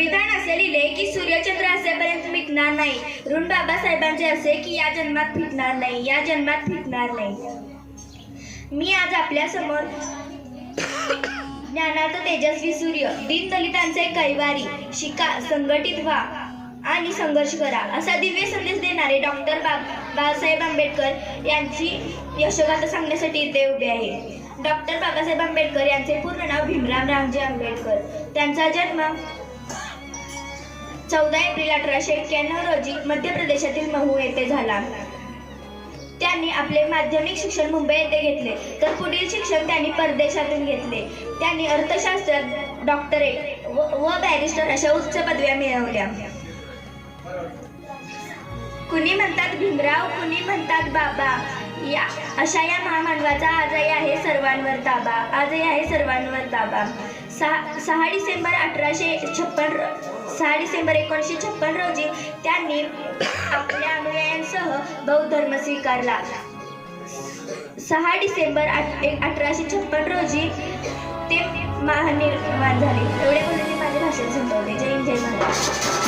विधान असे लिहिले की सूर्यचंद्र असेपर्यंत मिटणार नाही. ऋण बाबासाहेबांचे असे की या जन्मात फिटणार नाही या जन्मात फिटणार नाही. मी आज आपल्यासमोर ज्ञानाचा तेजस्वी सूर्य दीनदलितांचे कैवारी शिका संघटित व्हा आणि संघर्ष करा असा दिव्य संदेश देणारे डॉक्टर बाब बाबासाहेब आंबेडकर यांची यशोगाथा सांगण्यासाठी इथे उभे आहे. डॉक्टर बाबासाहेब आंबेडकर यांचे पूर्ण नाव भीमराम रामजी आंबेडकर. त्यांचा जन्म चौदा एप्रिल अठराशे एक्क्याण्णव रोजी मध्य प्रदेशातील महू येथे झाला. त्यांनी आपले माध्यमिक शिक्षण मुंबई येथे घेतले. तर पुढील शिक्षण त्यांनी परदेशातून घेतले. त्यांनी अर्थशास्त्रात डॉक्टरेट व व बॅरिस्टर अशा उच्च पदव्या मिळवल्या. कुणी म्हणतात भीमराव कुणी म्हणतात बाबा या अशा या महामानवाचा आजही आहे सर्वांवर ताबा आजही आहे सर्वांवर ताबा. सहा सहा डिसेंबर अठराशे छप्पन सहा डिसेंबर एकोणीसशे छप्पन रोजी त्यांनी आपल्या अनुयायांसह बौद्ध धर्म स्वीकारला. सहा डिसेंबर एक अठराशे छप्पन रोजी ते महानिर्माण झाले. एवढे बोलून माझ्या माझे भाषण संपवले जय हिंद जय महाराज